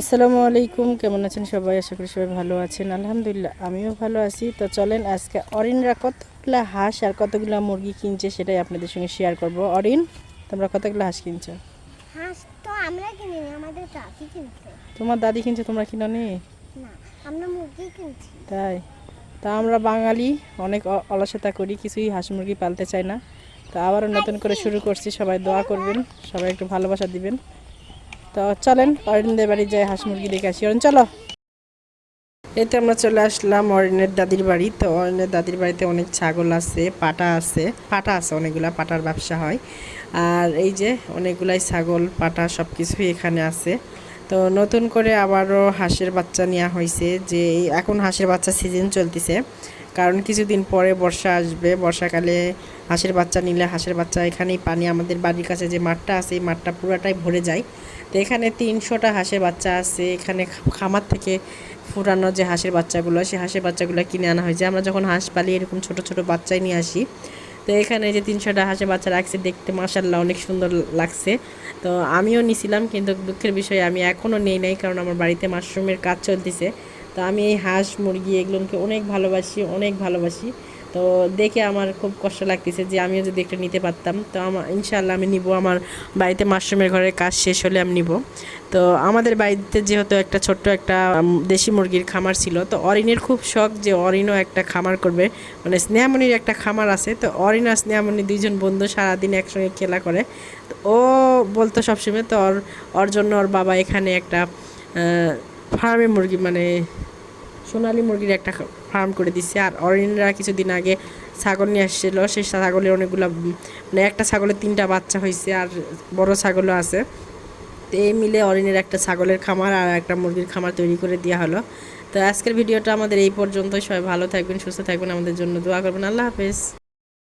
আসসালামু আলাইকুম কেমন আছেন সবাই? আশা করি সবাই ভালো আছেন। আলহামদুলিল্লাহ আমিও ভালো আছি। তো চলেন আজকে অরিনরা কতগুলা হাঁস আর কতগুলা মুরগি কিনছে সেটাই আপনাদের সঙ্গে শেয়ার করব। অরিন তোমরা কতগুলা হাঁস কিনছো? হাঁস তো আমরা কিনি আমাদের দাদি কিনছে। তোমার দাদি কিনছে তোমরা কিনো নি? না আমরা মুরগি কিনছি। তাই? তা আমরা বাঙালি অনেক অলসতা করি কিছুই হাঁস মুরগি পালতে চাই না। তো আবারও নতুন করে শুরু করছি সবাই দোয়া করবেন সবাই একটু ভালোবাসা দিবেন। তো চলেন, অরিনদের বাড়ি যাই, হাঁস মুরগি দেখে আসি। অরিন, চলো। এতে আমরা চলে আসলাম অরিনের দাদির বাড়ি। তো অরিনের দাদির বাড়িতে অনেক ছাগল আছে, পাটা আছে। পাটা আছে, অনেকগুলা পাটার ব্যবসা হয়। আর এই যে অনেকগুলাই ছাগল, পাটা সব কিছুই এখানে আছে। তো নতুন করে আবারও হাঁসের বাচ্চা নেওয়া হয়েছে যে এখন হাঁসের বাচ্চা সিজন চলতেছে। কারণ কিছুদিন পরে বর্ষা আসবে, বর্ষাকালে হাঁসের বাচ্চা নিলে হাঁসের বাচ্চা এখানেই পানি আমাদের বাড়ির কাছে যে মাঠটা আছে, এই মাঠটা পুরাটাই ভরে যায়। তো এখানে তিনশোটা হাঁসের বাচ্চা আছে, এখানে খামার থেকে ফুরানো যে হাঁসের বাচ্চাগুলো, সেই হাঁসের বাচ্চাগুলো কিনে আনা হয়েছে। আমরা যখন হাঁস পালি এরকম ছোট ছোট বাচ্চাই নিয়ে আসি তো এখানে যে তিনশোটা হাঁসের বাচ্চা রাখছে দেখতে মাসাল্লাহ অনেক সুন্দর লাগছে। তো আমিও নিছিলাম কিন্তু দুঃখের বিষয় আমি এখনও নেই নাই কারণ আমার বাড়িতে মাশরুমের কাজ চলতেছে। তো আমি এই হাঁস, মুরগি এগুলোকে অনেক ভালোবাসি অনেক ভালোবাসি। তো দেখে আমার খুব কষ্ট লাগতেছে যে আমিও যদি একটা নিতে পারতাম, তো আমার ইনশাআল্লাহ আমি নিব। আমার বাড়িতে মাশরুমের ঘরের কাজ শেষ হলে আমি নিব। তো আমাদের বাড়িতে যেহেতু একটা ছোট্ট একটা দেশি মুরগির খামার ছিল, তো অরিনের খুব শখ যে অরিনও একটা খামার করবে। মানে স্নেহামণির একটা খামার আছে, তো অরিন আর স্নেহামণি দুইজন বন্ধু সারাদিন একসঙ্গে খেলা করে। তো ও বলতো সবসময়, তো ওর ওর জন্য ওর বাবা এখানে একটা ফার্মে মুরগি মানে সোনালি মুরগির একটা ফার্ম করে দিচ্ছে আর অরিনরা কিছুদিন আগে ছাগল নিয়ে আসছিল, সেই ছাগলের অনেকগুলো মানে একটা ছাগলের তিনটা বাচ্চা হয়েছে আর বড় ছাগলও আছে। তো এই মিলে অরিনের একটা ছাগলের খামার আর একটা মুরগির খামার তৈরি করে দেওয়া হলো। তো আজকের ভিডিওটা আমাদের এই পর্যন্তই। সবাই ভালো থাকবেন, সুস্থ থাকবেন। আমাদের জন্য দোয়া করবেন। আল্লাহ হাফেজ।